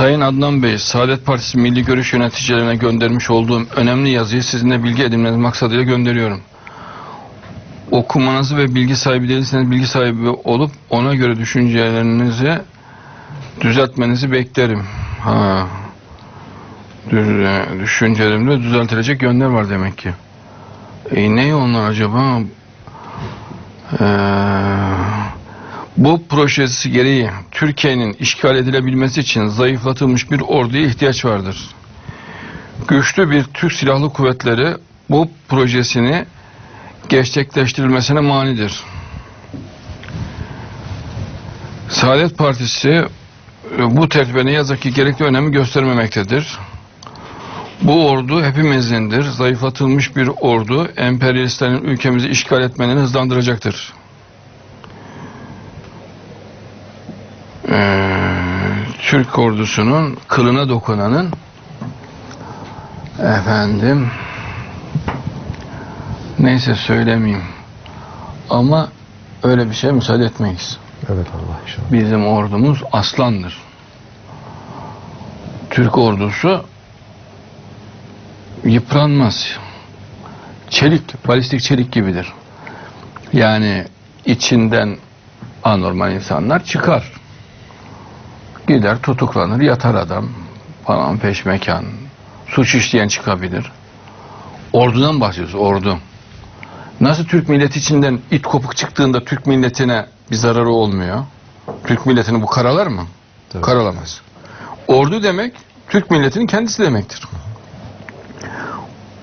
Sayın Adnan Bey, Saadet Partisi Milli Görüş yöneticilerine göndermiş olduğum önemli yazıyı sizinle bilgi edinmeniz maksadıyla gönderiyorum. Okumanızı ve bilgi sahibi değilseniz bilgi sahibi olup ona göre düşüncelerinizi düzeltmenizi beklerim. Ha. Düz- Düşüncelerimde düzeltilecek yönler var demek ki. E ne onlar acaba? Eee bu projesi gereği Türkiye'nin işgal edilebilmesi için zayıflatılmış bir orduya ihtiyaç vardır. Güçlü bir Türk Silahlı Kuvvetleri bu projesini gerçekleştirilmesine manidir. Saadet Partisi e, bu tertibe ne yazık ki gerekli önemi göstermemektedir. Bu ordu hepimizindir. Zayıflatılmış bir ordu emperyalistlerin ülkemizi işgal etmelerini hızlandıracaktır. Türk ordusunun kılına dokunanın efendim neyse söylemeyeyim ama öyle bir şey müsaade etmeyiz. Evet Allah inşallah. Bizim ordumuz aslandır. Türk ordusu yıpranmaz. Çelik, balistik çelik gibidir. Yani içinden anormal insanlar çıkar. Gider tutuklanır, yatar adam falan peşmekan. Suç işleyen çıkabilir. Ordudan bahsediyoruz, ordu. Nasıl Türk milleti içinden it kopuk çıktığında Türk milletine bir zararı olmuyor? Türk milletini bu karalar mı? Tabii. Karalamaz. Ordu demek Türk milletinin kendisi demektir.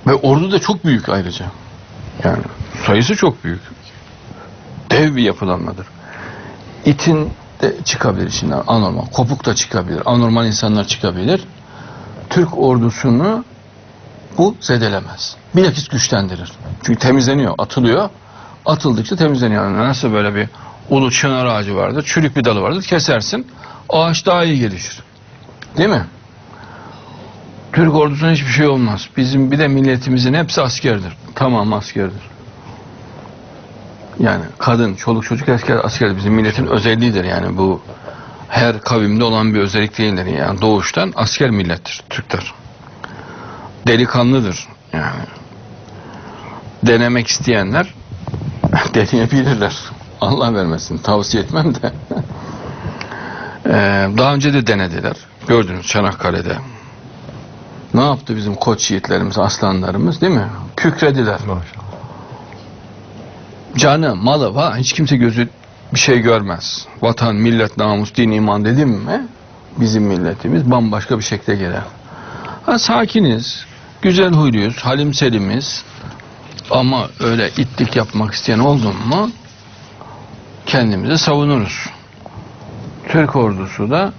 Ve ordu da çok büyük ayrıca. Yani sayısı çok büyük. Dev bir yapılanmadır. İtin de çıkabilir içinden anormal. Kopuk da çıkabilir. Anormal insanlar çıkabilir. Türk ordusunu bu zedelemez. Bilakis güçlendirir. Çünkü temizleniyor, atılıyor. Atıldıkça temizleniyor. Yani nasıl böyle bir ulu çınar ağacı vardır, çürük bir dalı vardır, kesersin. Ağaç daha iyi gelişir. Değil mi? Türk ordusuna hiçbir şey olmaz. Bizim bir de milletimizin hepsi askerdir. Tamam askerdir. Yani kadın, çoluk çocuk asker, asker bizim milletin özelliğidir yani bu her kavimde olan bir özellik değildir. Yani doğuştan asker millettir Türkler. Delikanlıdır yani. Denemek isteyenler deneyebilirler. Allah vermesin. Tavsiye etmem de. Ee, daha önce de denediler. Gördünüz Çanakkale'de. Ne yaptı bizim koç yiğitlerimiz, aslanlarımız değil mi? Kükrediler. Maşallah. Canı, malı var. Hiç kimse gözü bir şey görmez. Vatan, millet, namus, din, iman dedim mi bizim milletimiz bambaşka bir şekle gelir. Ha, sakiniz, güzel huyluyuz, halim selimiz ama öyle itlik yapmak isteyen oldu mu kendimizi savunuruz. Türk ordusu da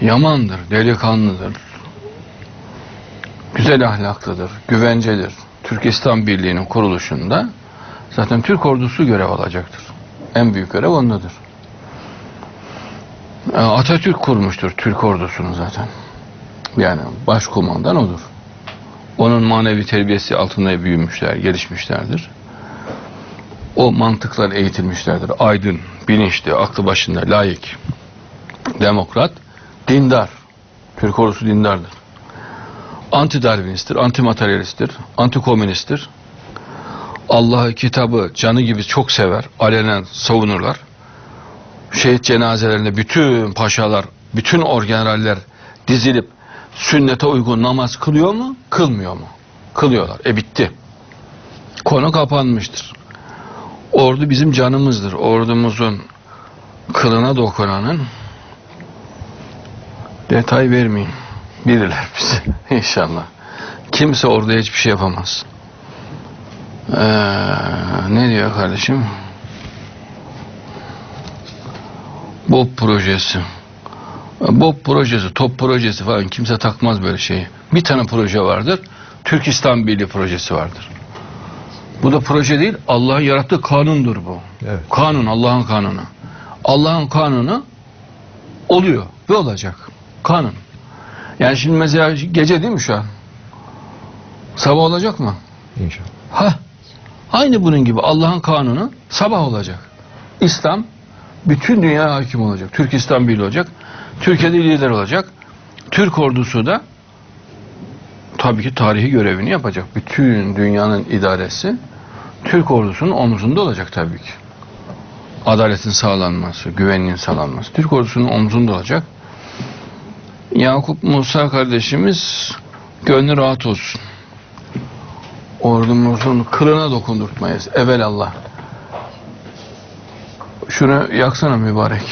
yamandır, delikanlıdır. Güzel ahlaklıdır, güvencedir. Türkistan Birliği'nin kuruluşunda zaten Türk ordusu görev alacaktır. En büyük görev ondadır. Ee, Atatürk kurmuştur Türk ordusunu zaten. Yani başkumandan odur. Onun manevi terbiyesi altında büyümüşler, gelişmişlerdir. O mantıklar eğitilmişlerdir. Aydın, bilinçli, aklı başında, layık, demokrat, dindar. Türk ordusu dindardır. Anti-Darwinisttir, anti-materyalisttir, anti-komünisttir. Allah'ı, kitabı, canı gibi çok sever, alenen savunurlar. Şehit cenazelerinde bütün paşalar, bütün orgeneraller dizilip sünnete uygun namaz kılıyor mu? Kılmıyor mu? Kılıyorlar. E bitti. Konu kapanmıştır. Ordu bizim canımızdır. Ordumuzun kılına dokunanın detay vermeyin. Bilirler bizi inşallah. Kimse orada hiçbir şey yapamaz. Ee, ne diyor kardeşim? BOP projesi. BOP projesi, top projesi falan kimse takmaz böyle şeyi. Bir tane proje vardır. Türkistan Birliği projesi vardır. Bu da proje değil, Allah'ın yarattığı kanundur bu. Evet. Kanun, Allah'ın kanunu. Allah'ın kanunu oluyor ve olacak. Kanun. Yani şimdi mesela gece değil mi şu an? Sabah olacak mı? İnşallah. Ha, aynı bunun gibi Allah'ın kanunu sabah olacak. İslam bütün dünya hakim olacak. Türk İslam Birliği olacak. Türkiye'de lider olacak. Türk ordusu da tabii ki tarihi görevini yapacak. Bütün dünyanın idaresi Türk ordusunun omzunda olacak tabii ki. Adaletin sağlanması, güvenliğin sağlanması Türk ordusunun omzunda olacak. Yakup Musa kardeşimiz gönlü rahat olsun. Ordumuzun kılına dokundurtmayız. Evelallah. Şunu yaksana mübarek.